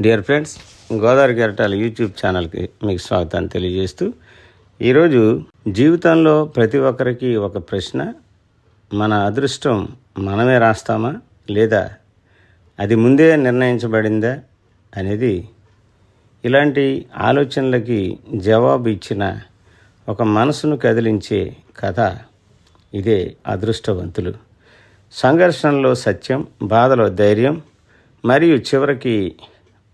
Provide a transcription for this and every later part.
Dear friends Godavari కెరటాల YouTube ఛానల్కి మీకు స్వాగతం తెలియజేస్తూ ఈరోజు జీవితంలో ప్రతి ఒక్కరికి ఒక ప్రశ్న మన అదృష్టం మనమే రాస్తామా లేదా అది ముందే నిర్ణయించబడిందా అనేది ఇలాంటి ఆలోచనలకి జవాబు ఇచ్చిన ఒక మనసును కదిలించే కథ ఇదే అదృష్టవంతులు. సంఘర్షణలో సత్యం బాధలో ధైర్యం మరియు చివరికి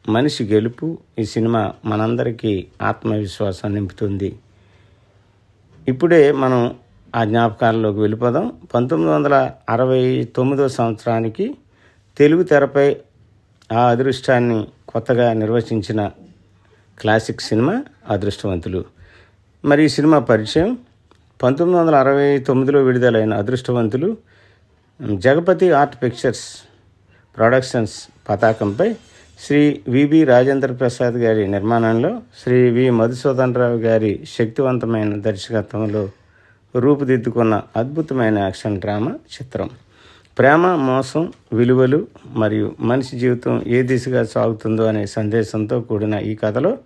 మనిషి గెలుపు ఈ సినిమా మనందరికీ ఆత్మవిశ్వాసం నింపుతుంది. ఇప్పుడే మనం ఆ జ్ఞాపకాల్లోకి వెళ్ళిపోదాం. పంతొమ్మిది వందల అరవై తొమ్మిదో సంవత్సరానికి తెలుగు తెరపై ఆ అదృష్టాన్ని కొత్తగా నిర్వచించిన క్లాసిక్ సినిమా అదృష్టవంతులు. మరి ఈ సినిమా పరిచయం పంతొమ్మిది వందల అరవై తొమ్మిదిలో విడుదలైన అదృష్టవంతులు జగపతి ఆర్ట్ పిక్చర్స్ ప్రొడక్షన్స్ పతాకంపై శ్రీ విబి రాజేంద్ర ప్రసాద్ గారి నిర్మాణంలో శ్రీ వి మధుసూదన్ రావు గారి శక్తివంతమైన దర్శకత్వంలో రూపుదిద్దుకున్న అద్భుతమైన యాక్షన్ డ్రామా చిత్రం. ప్రేమ మోసం విలువలు మరియు మనిషి జీవితం ఏ దిశగా సాగుతుందో అనే సందేశంతో కూడిన ఈ కథలో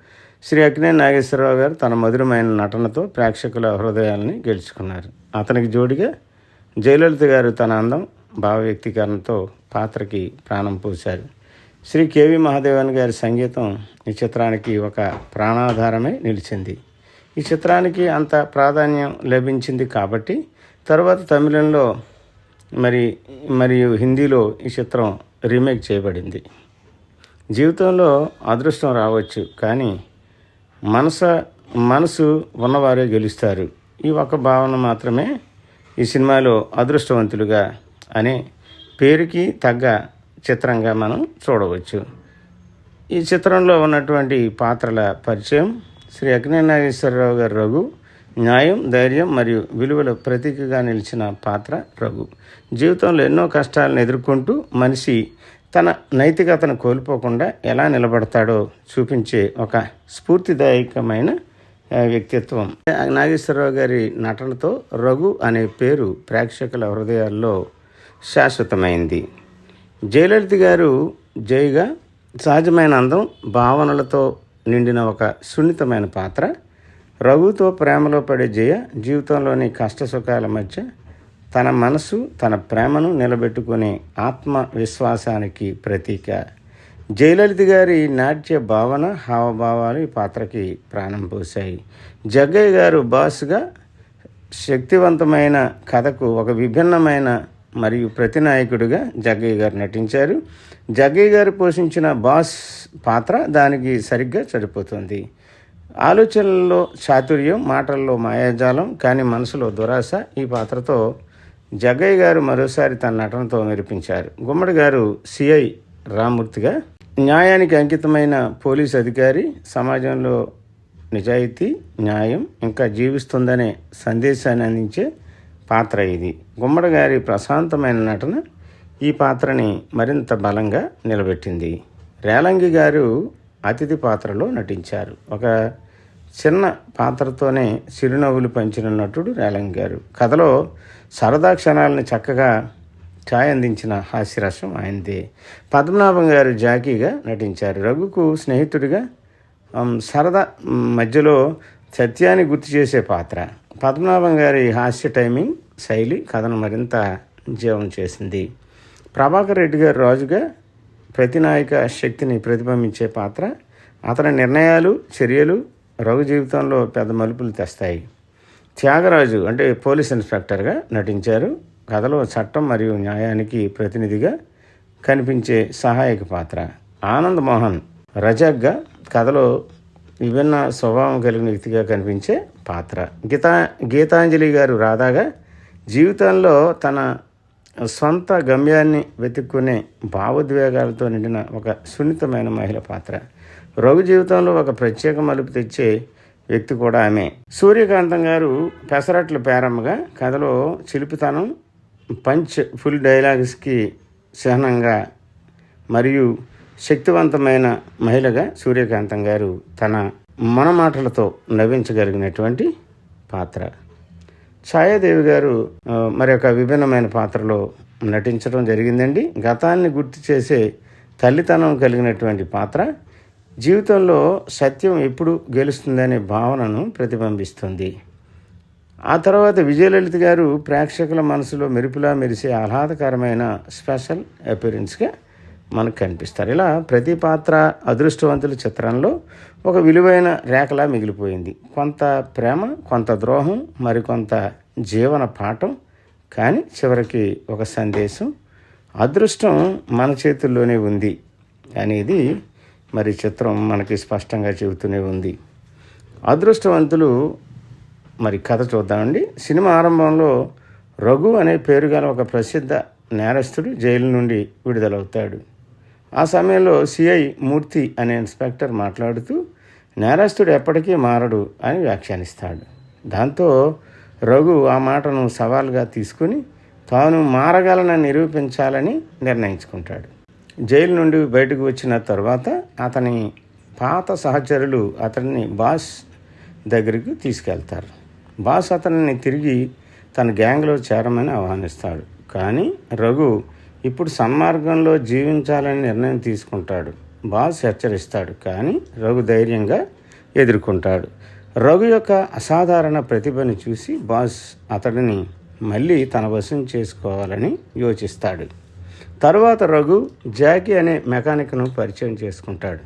శ్రీ అక్నే నాగేశ్వరరావు గారు తన మధురమైన నటనతో ప్రేక్షకుల హృదయాల్ని గెలుచుకున్నారు. అతనికి జోడిగా జయలలిత గారు తన అందం భావ వ్యక్తీకరణతో పాత్రకి ప్రాణం పోశారు. శ్రీ కేవి మహాదేవన్ గారి సంగీతం ఈ చిత్రానికి ఒక ప్రాణాధారమే నిలిచింది. ఈ చిత్రానికి అంత ప్రాధాన్యం లభించింది కాబట్టి తర్వాత తమిళంలో మరి మరియు హిందీలో ఈ చిత్రం రీమేక్ చేయబడింది. జీవితంలో అదృష్టం రావచ్చు కానీ మనస మనసు ఉన్నవారే గెలుస్తారు. ఈ ఒక భావన మాత్రమే ఈ సినిమాలో అదృష్టవంతులుగా అనే పేరుకి తగ్గ చిత్రంగా మనం చూడవచ్చు. ఈ చిత్రంలో ఉన్నటువంటి పాత్రల పరిచయం శ్రీ అగ్నినాగేశ్వరరావు గారి రఘు న్యాయం ధైర్యం మరియు విలువల ప్రతీకగా నిలిచిన పాత్ర రఘు. జీవితంలో ఎన్నో కష్టాలను ఎదుర్కొంటూ మనిషి తన నైతికతను కోల్పోకుండా ఎలా నిలబడతాడో చూపించే ఒక స్ఫూర్తిదాయకమైన వ్యక్తిత్వం. నాగేశ్వరరావు గారి నటనతో రఘు అనే పేరు ప్రేక్షకుల హృదయాల్లో శాశ్వతమైంది. జయలలిత గారు జైగా సహజమైన అందం భావనలతో నిండిన ఒక సున్నితమైన పాత్ర. రఘుతో ప్రేమలో పడే జయ జీవితంలోని కష్ట సుఖాల మధ్య తన మనసు తన ప్రేమను నిలబెట్టుకునే ఆత్మవిశ్వాసానికి ప్రతీక. జయలలిత గారి నాట్య భావన హావభావాలు ఈ పాత్రకి ప్రాణం పోశాయి. జగ్గయ్య గారు బాస్గా శక్తివంతమైన కథకు ఒక విభిన్నమైన మరియు ప్రతినాయకుడిగా జగ్గయ్య గారు నటించారు. జగ్గయ్య గారు పోషించిన బాస్ పాత్ర దానికి సరిగ్గా సరిపోతుంది. ఆలోచనల్లో చాతుర్యం మాటల్లో మాయాజాలం కానీ మనసులో దురాశ ఈ పాత్రతో జగ్గయ్య గారు మరోసారి తన నటనతో మెరిపించారు. గుమ్మడి గారు సిఐ రామూర్తిగా న్యాయానికి అంకితమైన పోలీస్ అధికారి సమాజంలో నిజాయితీ న్యాయం ఇంకా జీవిస్తుందనే సందేశాన్ని అందించే పాత్ర ఇది. గుమ్మడి గారి ప్రశాంతమైన నటన ఈ పాత్రని మరింత బలంగా నిలబెట్టింది. రేలంగి గారు అతిథి పాత్రలో నటించారు. ఒక చిన్న పాత్రతోనే చిరునవ్వులు పంచిన నటుడు రేలంగి గారు. కథలో సరదా క్షణాలను చక్కగా ఛాయ్ అందించిన హాస్యరసం ఆయనదే. పద్మనాభం గారు జాకీగా నటించారు. రఘుకు స్నేహితుడిగా సరదా మధ్యలో సత్యాన్ని గుర్తు చేసే పాత్ర. పద్మనాభం గారి హాస్య టైమింగ్ శైలి కథను మరింత జీవం చేసింది. ప్రభాకర్ రెడ్డి గారు రాజుగా ప్రతినాయక శక్తిని ప్రతిబింబించే పాత్ర అతని నిర్ణయాలు చర్యలు రఘు జీవితంలో పెద్ద మలుపులు తెస్తాయి. త్యాగరాజు అంటే పోలీస్ ఇన్స్పెక్టర్గా నటించారు. కథలో చట్టం మరియు న్యాయానికి ప్రతినిధిగా కనిపించే సహాయక పాత్ర. ఆనంద్ మోహన్ రజాక్గా కథలో విభిన్న స్వభావం కలిగిన వ్యక్తిగా కనిపించే పాత్ర. గీతా గీతాంజలి గారు రాధాగా జీవితంలో తన సొంత గమ్యాన్ని వెతుక్కునే భావోద్వేగాలతో నిండిన ఒక సున్నితమైన మహిళ పాత్ర. రఘు జీవితంలో ఒక ప్రత్యేక మలుపు తెచ్చే వ్యక్తి కూడా ఆమె. సూర్యకాంతం గారు పెసరట్ల పేరమ్మగా కథలో చిలిపితనం పంచ్ ఫుల్ డైలాగ్స్కి చిహ్నంగా మరియు శక్తివంతమైన మహిళగా సూర్యకాంతం గారు తన మన మాటలతో నవ్వించగలిగినటువంటి పాత్ర. ఛాయాదేవి గారు మరి ఒక విభిన్నమైన పాత్రలో నటించడం జరిగిందండి. గతాన్ని గుర్తు చేసే తల్లితనం కలిగినటువంటి పాత్ర. జీవితంలో సత్యం ఎప్పుడు గెలుస్తుందనే భావనను ప్రతిబింబిస్తుంది. ఆ తర్వాత విజయలలిత గారు ప్రేక్షకుల మనసులో మెరుపులా మెరిసే ఆహ్లాదకరమైన స్పెషల్ అపీరెన్స్గా మనకు కనిపిస్తారు. ఇలా ప్రతి పాత్ర అదృష్టవంతుల చిత్రంలో ఒక విలువైన రేఖలా మిగిలిపోయింది. కొంత ప్రేమ కొంత ద్రోహం మరికొంత జీవన పాఠం కానీ చివరికి ఒక సందేశం. అదృష్టం మన చేతుల్లోనే ఉంది అనేది మరి చిత్రం మనకి స్పష్టంగా చెబుతూనే ఉంది. అదృష్టవంతులు మరి కథ చూద్దామండి సినిమా ఆరంభంలో రఘు అనే పేరు గల ఒక ప్రసిద్ధ నేరస్తుడు జైలు నుండి విడుదలవుతాడు. ఆ సమయంలో సిఐ మూర్తి అనే ఇన్స్పెక్టర్ మాట్లాడుతూ నేరస్తుడు ఎప్పటికీ మారడు అని వ్యాఖ్యానిస్తాడు. దాంతో రఘు ఆ మాటను సవాల్గా తీసుకుని తాను మారగలనని నిరూపించాలని నిర్ణయించుకుంటాడు. జైలు నుండి బయటకు వచ్చిన తర్వాత అతని పాత సహచరులు అతన్ని బాస్ దగ్గరికి తీసుకెళ్తారు. బాస్ అతనిని తిరిగి తన గ్యాంగ్లో చేరమని ఆహ్వానిస్తాడు. కానీ రఘు ఇప్పుడు సన్మార్గంలో జీవించాలని నిర్ణయం తీసుకుంటాడు. బాస్ హెచ్చరిస్తాడు కానీ రఘు ధైర్యంగా ఎదుర్కొంటాడు. రఘు యొక్క అసాధారణ ప్రతిభను చూసి బాస్ అతడిని మళ్ళీ తన వశం చేసుకోవాలని యోచిస్తాడు. తరువాత రఘు జాకీ అనే మెకానిక్ను పరిచయం చేసుకుంటాడు.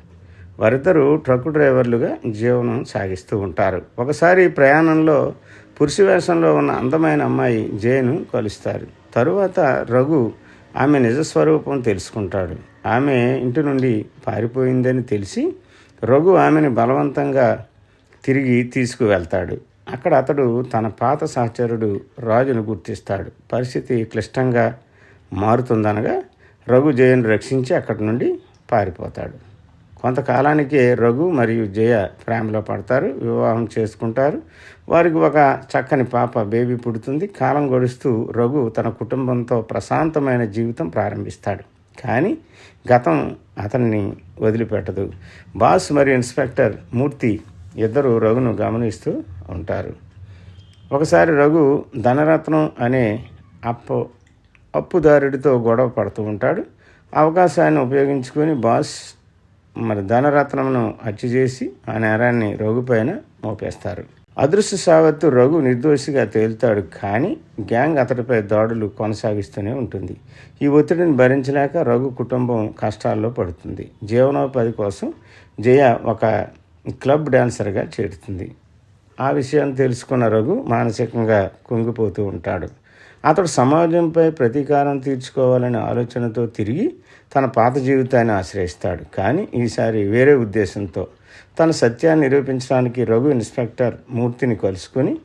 వారిద్దరూ ట్రక్ డ్రైవర్లుగా జీవనం సాగిస్తూ ఉంటారు. ఒకసారి ప్రయాణంలో పురుషవేషంలో ఉన్న అందమైన అమ్మాయి జయను కలుస్తారు. తరువాత రఘు ఆమె నిజస్వరూపం తెలుసుకుంటాడు. ఆమె ఇంటి నుండి పారిపోయిందని తెలిసి రఘు ఆమెను బలవంతంగా తిరిగి తీసుకువెళ్తాడు. అక్కడ అతడు తన పాత సహచరుడు రాజును గుర్తిస్తాడు. పరిస్థితి క్లిష్టంగా మారుతుందనగా రఘు జయను రక్షించి అక్కడి నుండి పారిపోతాడు. కొంతకాలానికి రఘు మరియు జయ ప్రేమలో పడతారు వివాహం చేసుకుంటారు. వారికి ఒక చక్కని పాప బేబీ పుడుతుంది. కాలం గడుస్తూ రఘు తన కుటుంబంతో ప్రశాంతమైన జీవితం ప్రారంభిస్తాడు. కానీ గతం అతన్ని వదిలిపెట్టదు. బాస్ మరియు ఇన్స్పెక్టర్ మూర్తి ఇద్దరు రఘును గమనిస్తూ ఉంటారు. ఒకసారి రఘు ధనరత్నం అనే అప్పు అప్పుదారుడితో గొడవ పడుతూ ఉంటాడు. అవకాశాన్ని ఉపయోగించుకొని బాస్ మరి ధనరత్నమును హత్య చేసి ఆ నేరాన్ని రఘు పైన మోపేస్తారు. అదృష్ట సావత్తు రఘు నిర్దోషిగా తేలుతాడు కానీ గ్యాంగ్ అతడిపై దాడులు కొనసాగిస్తూనే ఉంటుంది. ఈ ఒత్తిడిని భరించలేక రఘు కుటుంబం కష్టాల్లో పడుతుంది. జీవనోపాధి కోసం జయ ఒక క్లబ్ డాన్సర్గా చేరుతుంది. ఆ విషయాన్ని తెలుసుకున్న రఘు మానసికంగా కుంగిపోతూ ఉంటాడు. అతడు సమాజంపై ప్రతీకారం తీర్చుకోవాలనే ఆలోచనతో తిరిగి తన పాత జీవితాన్ని ఆశ్రయిస్తాడు. కానీ ఈసారి వేరే ఉద్దేశంతో తన సత్యాన్ని నిరూపించడానికి రఘు ఇన్స్పెక్టర్ మూర్తిని కలుసుకొని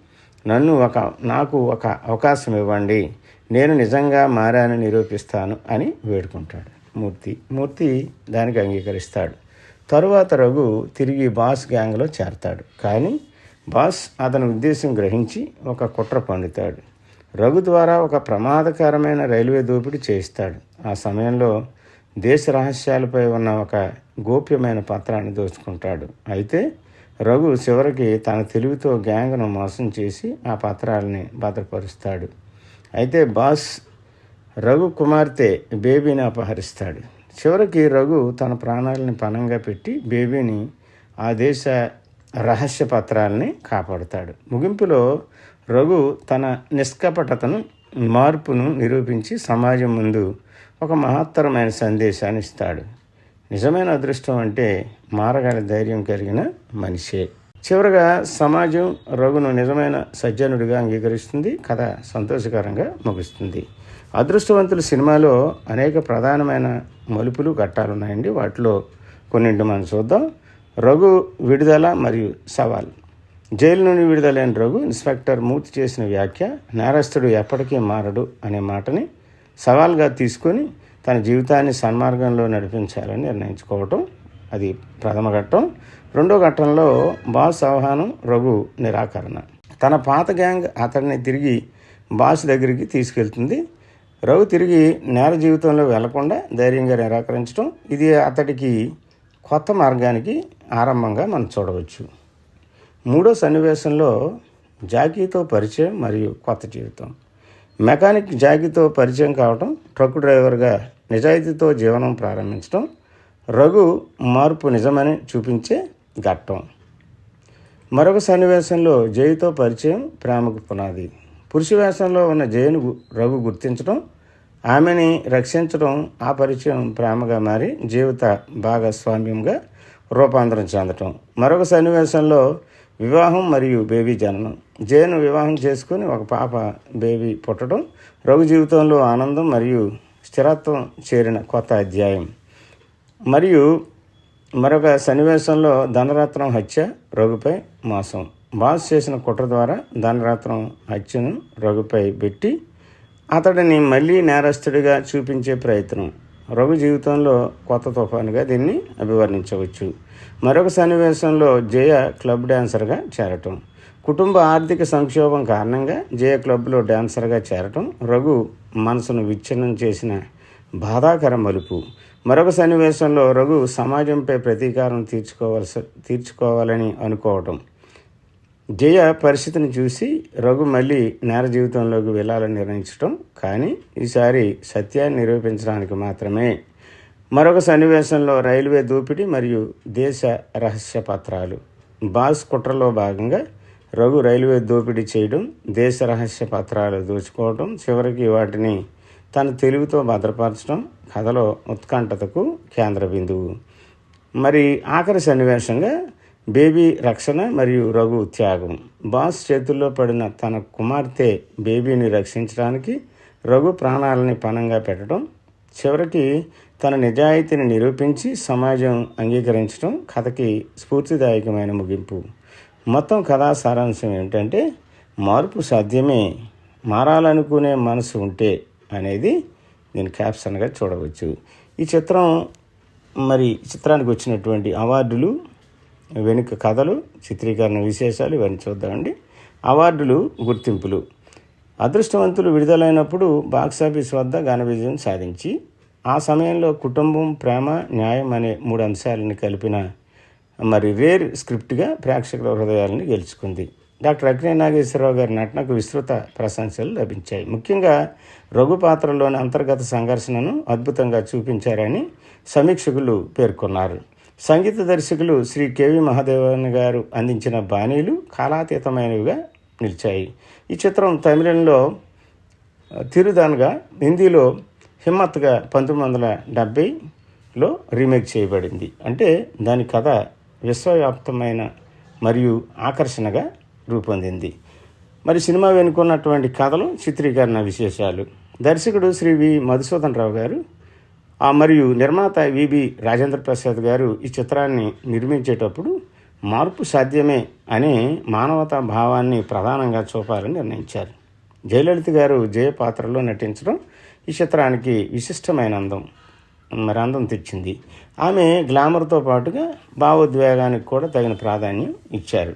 నన్ను ఒక నాకు ఒక అవకాశం ఇవ్వండి. నేను నిజంగా మారానని నిరూపిస్తాను అని వేడుకుంటాడు మూర్తి. మూర్తి దానికి అంగీకరిస్తాడు. తరువాత రఘు తిరిగి బాస్ గ్యాంగ్లో చేరతాడు. కానీ బాస్ అతని ఉద్దేశం గ్రహించి ఒక కుట్ర పండుతాడు రఘు ద్వారా ఒక ప్రమాదకరమైన రైల్వే దోపిడీ చేయిస్తాడు. ఆ సమయంలో దేశ రహస్యాలపై ఉన్న ఒక గోప్యమైన పత్రాన్ని దోచుకుంటాడు. అయితే రఘు చివరికి తన తెలివితో గ్యాంగ్ను మోసం చేసి ఆ పత్రాలని భద్రపరుస్తాడు. అయితే బాస్ రఘు కుమార్తె బేబీని అపహరిస్తాడు. చివరికి రఘు తన ప్రాణాలని పణంగా పెట్టి బేబీని ఆ దేశ రహస్య పత్రాలని కాపాడుతాడు. ముగింపులో రఘు తన నిష్కపటతను మార్పును నిరూపించి సమాజం ముందు ఒక మహత్తరమైన సందేశాన్ని ఇస్తాడు. నిజమైన అదృష్టం అంటే మారగల ధైర్యం కలిగిన మనిషే. చివరగా సమాజం రఘును నిజమైన సజ్జనుడిగా అంగీకరిస్తుంది. కథ సంతోషకరంగా ముగుస్తుంది. అదృష్టవంతుల సినిమాలో అనేక ప్రధానమైన మలుపులు ఘట్టాలున్నాయండి వాటిలో కొన్నింటి మనం చూద్దాం. రఘు విడుదల మరియు సవాల్. జైలు నుండి విడుదలైన రఘు ఇన్స్పెక్టర్ మూర్తి చేసిన వ్యాఖ్య నేరస్తుడు ఎప్పటికీ మారడు అనే మాటని సవాల్గా తీసుకొని తన జీవితాన్ని సన్మార్గంలో నడిపించాలని నిర్ణయించుకోవటం అది ప్రథమ ఘట్టం. రెండో ఘట్టంలో బాస్ ఆహ్వానం రఘు నిరాకరణ. తన పాత గ్యాంగ్ అతడిని తిరిగి బాస్ దగ్గరికి తీసుకెళ్తుంది. రఘు తిరిగి నేర జీవితంలో వెళ్ళకుండా ధైర్యంగా నిరాకరించడం ఇది అతడికి కొత్త మార్గానికి ఆరంభంగా మనం చూడవచ్చు. మూడో సన్నివేశంలో జాకీతో పరిచయం మరియు కొత్త జీవితం. మెకానిక్ జాకీతో పరిచయం కావటం ట్రక్ డ్రైవర్గా నిజాయితీతో జీవనం ప్రారంభించడం రఘు మార్పు నిజమని చూపించే ఘట్టం. మరొక సన్నివేశంలో జైతో పరిచయం ప్రేమకు పునాది. పురుష వేషంలో ఉన్న జయను రఘు గుర్తించడం ఆమెని రక్షించడం ఆ పరిచయం ప్రేమగా మారి జీవిత భాగస్వామ్యంగా రూపాంతరం చెందటం. మరొక సన్నివేశంలో వివాహం మరియు బేబీ జననం. జయను వివాహం చేసుకుని ఒక పాప బేబీ పుట్టడం రఘు జీవితంలో ఆనందం మరియు స్థిరత్వం చేరిన కొత్త అధ్యాయం. మరియు మరొక సన్నివేశంలో ధనరత్నం హత్య రఘుపై మోసం. బాస్ చేసిన కుట్ర ద్వారా ధనరత్నం హత్యను రఘుపై పెట్టి అతడిని మళ్ళీ నేరస్తుడిగా చూపించే ప్రయత్నం. రఘు జీవితంలో కొత్త తుఫానుగా దీన్ని అభివర్ణించవచ్చు. మరొక సన్నివేశంలో జయ క్లబ్ డాన్సర్గా చేరటం. కుటుంబ ఆర్థిక సంక్షోభం కారణంగా జయ క్లబ్లో డాన్సర్గా చేరటం రఘు మనసును విచ్ఛిన్నం చేసిన బాధాకర మలుపు. మరొక సన్నివేశంలో రఘు సమాజంపై ప్రతీకారం తీర్చుకోవాల్సి తీర్చుకోవాలని అనుకోవటం. జయ పరిస్థితిని చూసి రఘు మళ్ళీ నేర జీవితంలోకి వెళ్ళాలని నిర్ణయించడం కానీ ఈసారి సత్యాన్ని నిరూపించడానికి మాత్రమే మరొక సన్నివేశంలో రైల్వే దోపిడీ మరియు దేశ రహస్య పత్రాలు. బాస్ కుట్రలో భాగంగా రఘు రైల్వే దోపిడీ చేయడం దేశ రహస్య పత్రాలు దోచుకోవడం చివరికి వాటిని తన తెలివితో భద్రపరచడం కథలో ఉత్కంఠతకు కేంద్ర బిందువు. మరి ఆఖరి సన్నివేశంగా బేబీ రక్షణ మరియు రఘు త్యాగం. బాస్ చేతుల్లో పడిన తన కుమార్తె బేబీని రక్షించడానికి రఘు ప్రాణాలని పణంగా పెట్టడం చివరికి తన నిజాయితీని నిరూపించి సమాజం అంగీకరించడం కథకి స్ఫూర్తిదాయకమైన ముగింపు. మొత్తం కథా సారాంశం ఏమిటంటే మార్పు సాధ్యమే మారాలనుకునే మనసు ఉంటే అనేది నేను క్యాప్షన్గా చూడవచ్చు. ఈ చిత్రం మరి చిత్రానికి వచ్చినటువంటి అవార్డులు వెనుక కథలు చిత్రీకరణ విశేషాలు ఇవన్నీ చూద్దామండి. అవార్డులు గుర్తింపులు. అదృష్టవంతులు విడుదలైనప్పుడు బాక్సాఫీస్ వద్ద ఘన విజయం సాధించి ఆ సమయంలో కుటుంబం ప్రేమ న్యాయం అనే మూడు అంశాలను కలిపిన మరి రేర్ స్క్రిప్ట్గా ప్రేక్షకుల హృదయాలను గెలుచుకుంది. డాక్టర్ అగ్ని నాగేశ్వరరావు గారి నటనకు విస్తృత ప్రశంసలు లభించాయి. ముఖ్యంగా రఘు పాత్రలోని అంతర్గత సంఘర్షణను అద్భుతంగా చూపించారని సమీక్షకులు పేర్కొన్నారు. సంగీత దర్శకులు శ్రీ కేవి మహాదేవన్ గారు అందించిన బాణీలు కాలాతీతమైనవిగా నిలిచాయి. ఈ చిత్రం తమిళంలో తిరుదాన్గా హిందీలో హిమ్మత్గా పంతొమ్మిది వందల డెబ్భైలో రీమేక్ చేయబడింది. అంటే దాని కథ విశ్వవ్యాప్తమైన మరియు ఆకర్షణగా రూపొందింది. మరి సినిమా వెనుకున్నటువంటి కథలు చిత్రీకరణ విశేషాలు. దర్శకుడు శ్రీ వి. మధుసూదన్ రావు గారు ఆ మరియు నిర్మాత విబి రాజేంద్ర ప్రసాద్ గారు ఈ చిత్రాన్ని నిర్మించేటప్పుడు మార్పు సాధ్యమే అనే మానవతా భావాన్ని ప్రధానంగా చూపాలని నిర్ణయించారు. జయలలిత గారు జయ పాత్రలో నటించడం ఈ చిత్రానికి విశిష్టమైన అందం మరి అందం తెచ్చింది. ఆమె గ్లామర్తో పాటుగా భావోద్వేగానికి కూడా తగిన ప్రాధాన్యం ఇచ్చారు.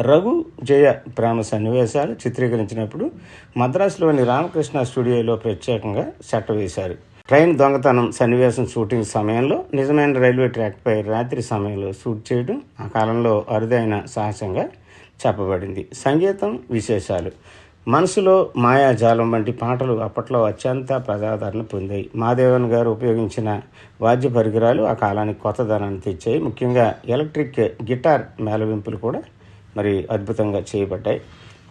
రఘు జయ ప్రేమ సన్నివేశాలు చిత్రీకరించినప్పుడు మద్రాసులోని రామకృష్ణ స్టూడియోలో ప్రత్యేకంగా సెట్ వేశారు. ట్రైన్ దొంగతనం సన్నివేశం షూటింగ్ సమయంలో నిజమైన రైల్వే ట్రాక్పై రాత్రి సమయంలో షూట్ చేయడం ఆ కాలంలో అరుదైన సాహసంగా చెప్పబడింది. సంగీతం విశేషాలు. మనసులో మాయాజాలం వంటి పాటలు అప్పట్లో అత్యంత ప్రజాదరణ పొందాయి. మాదేవన్ గారు ఉపయోగించిన వాద్య పరికరాలు ఆ కాలానికి కొత్తదనాన్ని తెచ్చాయి. ముఖ్యంగా ఎలక్ట్రిక్ గిటార్ మేళవింపులు కూడా మరి అద్భుతంగా చేయబడ్డాయి.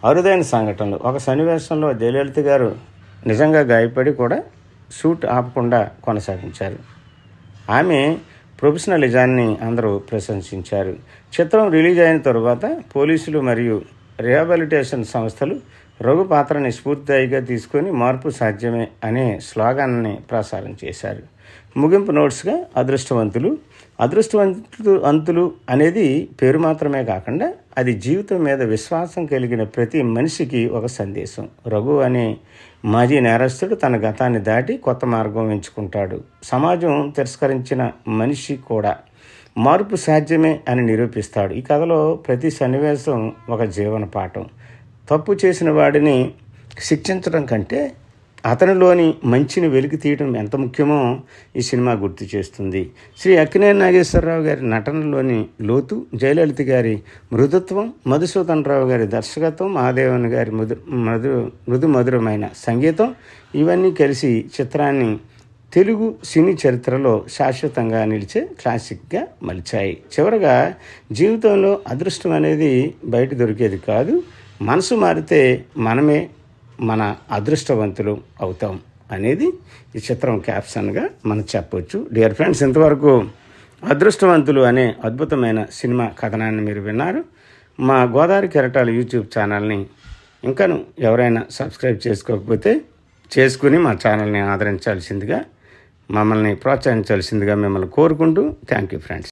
అరుదైన సంఘటనలు. ఒక సన్నివేశంలో జయలలిత గారు నిజంగా గాయపడి కూడా షూట్ ఆపకుండా కొనసాగించారు. ఆమె ప్రొఫెషనలిజాన్ని అందరూ ప్రశంసించారు. చిత్రం రిలీజ్ అయిన తరువాత పోలీసులు మరియు రిహాబిలిటేషన్ సంస్థలు రఘు పాత్రని స్ఫూర్తిదాయిగా తీసుకొని మార్పు సాధ్యమే అనే స్లోగాన్ని ప్రసారం చేశారు. ముగింపు నోట్స్గా అదృష్టవంతులు అదృష్టవంతులు అంతులు అనేది పేరు మాత్రమే కాకుండా అది జీవితం మీద విశ్వాసం కలిగిన ప్రతి మనిషికి ఒక సందేశం. రఘు అనే మాజీ నేరస్తుడు తన గతాన్ని దాటి కొత్త మార్గం ఎంచుకుంటాడు. సమాజం తిరస్కరించిన మనిషి కూడా మార్పు సాధ్యమే అని నిరూపిస్తాడు. ఈ కథలో ప్రతి సన్నివేశం ఒక జీవన పాఠం. తప్పు చేసిన వాడిని శిక్షించడం కంటే అతనిలోని మంచిని వెలికి తీయడం ఎంత ముఖ్యమో ఈ సినిమా గుర్తు చేస్తుంది. శ్రీ అక్కినేని నాగేశ్వరరావు గారి నటనలోని లోతు జయలలిత గారి మృదుత్వం మధుసూదన్ రావు గారి దర్శకత్వం మహాదేవన్ గారి మృదు మధు మృదు మధురమైన సంగీతం ఇవన్నీ కలిసి చిత్రాన్ని తెలుగు సినీ చరిత్రలో శాశ్వతంగా నిలిచే క్లాసిక్గా మలిచాయి. చివరగా జీవితంలో అదృష్టం అనేది బయట దొరికేది కాదు. మనసు మారితే మనమే మన అదృష్టవంతులు అవుతాం అనేది ఈ చిత్రం క్యాప్షన్గా మనం చెప్పవచ్చు డియర్ ఫ్రెండ్స్ ఇంతవరకు అదృష్టవంతులు అనే అద్భుతమైన సినిమా కథనాన్ని మీరు విన్నారు. మా గోదావరి కెరటాల యూట్యూబ్ ఛానల్ని ఇంకాను ఎవరైనా సబ్స్క్రైబ్ చేసుకోకపోతే చేసుకుని మా ఛానల్ని ఆదరించాల్సిందిగా మమ్మల్ని ప్రోత్సహించాల్సిందిగా మిమ్మల్ని కోరుకుంటూ థ్యాంక్ యూ ఫ్రెండ్స్.